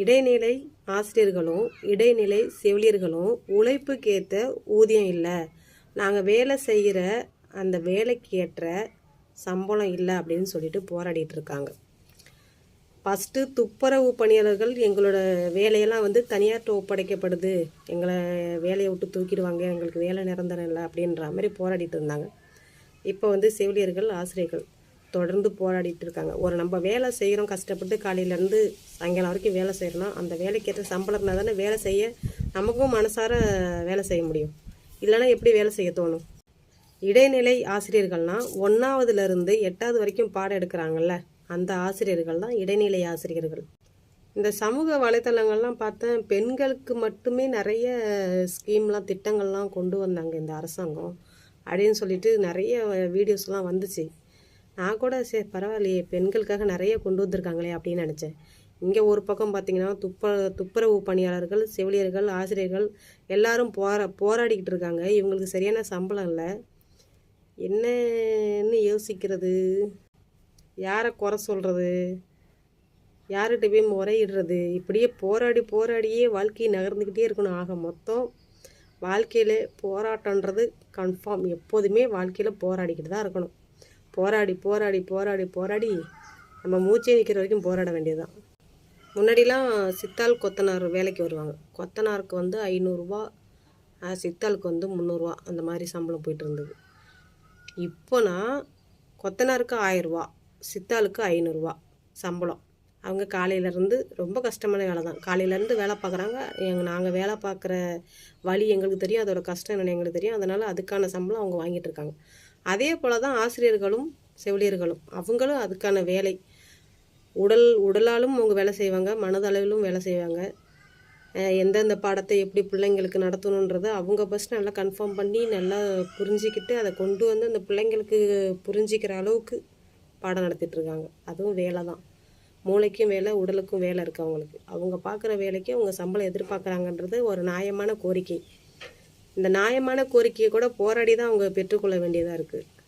இடைநிலை ஆசிரியர்களும் இடைநிலை செவிலியர்களும் உழைப்புக்கேற்ற ஊதியம் இல்லை. நாங்கள் வேலை செய்கிற அந்த வேலைக்கேற்ற சம்பளம் இல்லை அப்படின்னு சொல்லிட்டு போராடிட்டு இருக்காங்க. ஃபஸ்ட்டு துப்புரவு பணியாளர்கள் எங்களோட வேலையெல்லாம் வந்து தனியார்ட்ட ஒப்படைக்கப்படுது. எங்களை வேலையை விட்டு தூக்கிடுவாங்க எங்களுக்கு வேலை நிரந்தரம் இல்லை அப்படின்ற மாதிரி போராடிட்டு இருந்தாங்க. இப்போ வந்து செவிலியர்கள் ஆசிரியர்கள். தொடர்ந்து போராடிட்டு இருக்காங்க. ஒரு நம்ம வேலை செய்கிறோம் கஷ்டப்பட்டு காலையிலேருந்து சாயங்காலம் வரைக்கும் வேலை செய்கிறோம்னா அந்த வேலைக்கேற்ற சம்பளம் இருந்தால் தானே வேலை செய்ய நமக்கும் மனசார வேலை செய்ய முடியும். இல்லைன்னா எப்படி வேலை செய்ய தோணும்? இடைநிலை ஆசிரியர்கள்னா ஒன்றாவதுலேருந்து எட்டாவது வரைக்கும் பாடம் எடுக்கிறாங்கல்ல அந்த ஆசிரியர்கள் தான் இடைநிலை ஆசிரியர்கள். இந்த சமூக வலைத்தளங்கள்லாம் பார்த்தேன் பெண்களுக்கு மட்டுமே நிறைய ஸ்கீம்லாம் திட்டங்கள்லாம் கொண்டு வந்தாங்க இந்த அரசாங்கம் அப்படின்னு சொல்லிட்டு நிறைய வீடியோஸ்லாம் வந்துச்சு. நான் கூட சரி பரவாயில்லையே பெண்களுக்காக நிறைய கொண்டு வந்திருக்காங்களே அப்படின்னு நினச்சேன். இங்கே ஒரு பக்கம் பார்த்தீங்கன்னா துப்ப துப்புரவு பணியாளர்கள் செவிலியர்கள் ஆசிரியர்கள் எல்லாரும் போரா போராடிக்கிட்டு இருக்காங்க. இவங்களுக்கு சரியான சம்பளம் இல்லை. என்னன்னு யோசிக்கிறது. யாரை குறை சொல்கிறது யார்கிட்ட போய் முறையிடுறது? இப்படியே போராடி போராடியே வாழ்க்கையை நகர்ந்துக்கிட்டே இருக்கணும். ஆக மொத்தம் வாழ்க்கையில் போராட்டன்றது கன்ஃபார்ம் எப்போதுமே வாழ்க்கையில் போராடிக்கிட்டு தான் இருக்கணும். போராடி போராடி போராடி போராடி நம்ம மூச்சே நிற்கிற வரைக்கும் போராட வேண்டியதுதான். முன்னாடிலாம் சித்தாள் கொத்தனார் வேலைக்கு வருவாங்க. கொத்தனாருக்கு வந்து ஐநூறுரூவா சித்தாளுக்கு வந்து முந்நூறுரூவா அந்த மாதிரி சம்பளம் போயிட்டு இருந்தது இப்போனா கொத்தனாருக்கு ஆயிரரூவா சித்தாளுக்கு ஐநூறுரூவா சம்பளம். அவங்க காலையிலேருந்து ரொம்ப கஷ்டமான வேலை தான் காலையிலேருந்து வேலை பார்க்குறாங்க எங்கள் நாங்கள் வேலை பார்க்குற வழி எங்களுக்கு தெரியும். அதோட கஷ்டம் என்னென்னு எங்களுக்கு தெரியும். அதனால் அதுக்கான சம்பளம் அவங்க வாங்கிட்டு இருக்காங்க. அதே போல் தான் ஆசிரியர்களும் செவிலியர்களும். அவங்களும் அதுக்கான வேலை. உடல் உடலாலும் அவங்க வேலை செய்வாங்க. மனதளவிலும் வேலை செய்வாங்க. எந்தெந்த பாடத்தை எப்படி பிள்ளைங்களுக்கு நடத்தணுன்றதை அவங்க ஃபஸ்ட் நல்லா கன்ஃபார்ம் பண்ணி நல்லா புரிஞ்சிக்கிட்டு அதை கொண்டு வந்து அந்த பிள்ளைங்களுக்கு புரிஞ்சிக்கிற அளவுக்கு பாடம் நடத்திட்டுருக்காங்க அதுவும் வேலை தான் மூளைக்கும் வேலை உடலுக்கும் வேலை இருக்குது அவங்களுக்கு. அவங்க பார்க்குற வேலைக்கு அவங்க சம்பளம் எதிர்பார்க்குறாங்கன்றது ஒரு நியாயமான கோரிக்கை. இந்த நியாயமான கோரிக்கையை கூட போராடி தான் அவங்க பெற்றுக்கொள்ள வேண்டியதாக இருக்குது